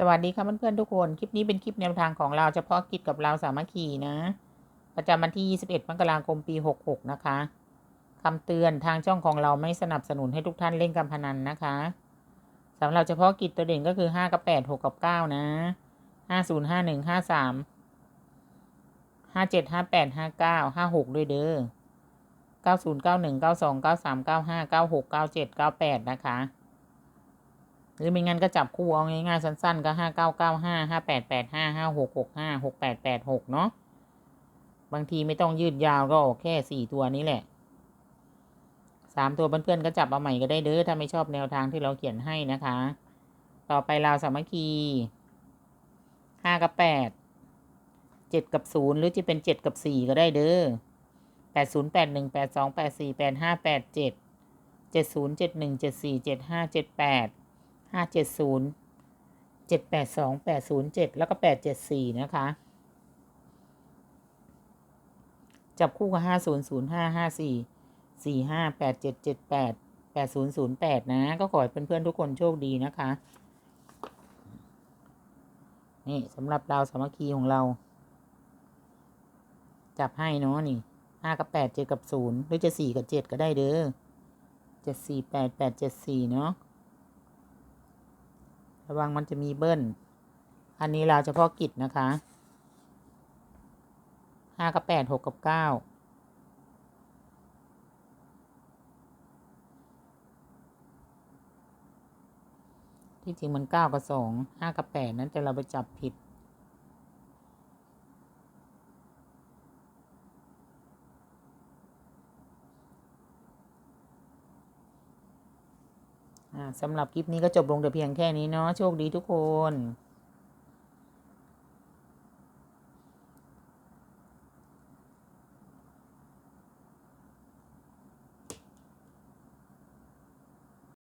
สวัสดีค่ะเพื่อนๆทุกคน คลิปนี้เป็นคลิปแนวทางของเราเฉพาะกิจกับเราสามัคคีนะ ประจำวันที่ 21 มกราคม ปี 66 นะคะคำเตือนทางช่องของเราไม่สนับสนุนให้ทุกท่านเล่นการพนันนะคะสำหรับเฉพาะกิจตัวเด่นก็คือ 5 กับ 8 6 กับ 9 นะ 50 51 53 57 58 59 56 ด้วยเด้อ90 91 92 93 95 96 97 98 นะคะ หรือไม่งั้นก็จับคู่เอาง่ายๆสั้น ๆ ก็ห้าเก้าเก้าห้าห้าแปดแปดห้าห้าหกหกห้าหกแปดแปดหกเนาะบางทีไม่ต้องยืดยาวก็ออกแค่สี่ตัวนี้แหละสามตัวเพื่อนๆก็จับเอาใหม่ก็ได้เด้อถ้าไม่ชอบแนวทางที่เราเขียนให้นะคะ ต่อไปราวสามัคคีห้ากับแปดเจ็ดกับศูนย์หรือจะเป็นเจ็ดกับสี่ก็ได้เด้อแปดศูนย์แปดหนึ่งแปดสองแปดสี่แปดห้าแปดเจ็ดเจ็ดศูนย์เจ็ดหนึ่งเจ็ดสี่เจ็ดห้าเจ็ดแปด ห้าเจ็ดศูนย์เจ็ดแปดสองแปดศูนย์เจ็ดแล้วก็แปดเจ็ดสี่นะคะ จับคู่กับห้าศูนย์ศูนย์ห้าห้าสี่สี่ห้าแปดเจ็ดเจ็ดแปดแปดศูนย์ศูนย์แปดนะ ก็ขอให้เพื่อนๆทุกคนโชคดีนะคะ นี่สำหรับดาวสามัคคีของเรา จับให้เนาะนี่ห้ากับแปดเจ็ดกับศูนย์หรือจะสี่กับเจ็ดก็ได้เด้อเจ็ดสี่แปดแปดเจ็ดสี่เนาะ ระวังมันจะมีเบิ้ล อันนี้เราเฉพาะกิจนะคะห้ากับแปดหกกับเก้าที่จริงมันเก้ากับสองห้ากับแปดนั้นแต่เราไปจับผิด สำหรับคลิปนี้ก็จบลงแต่เพียงแค่นี้เนาะโชคดีทุกคน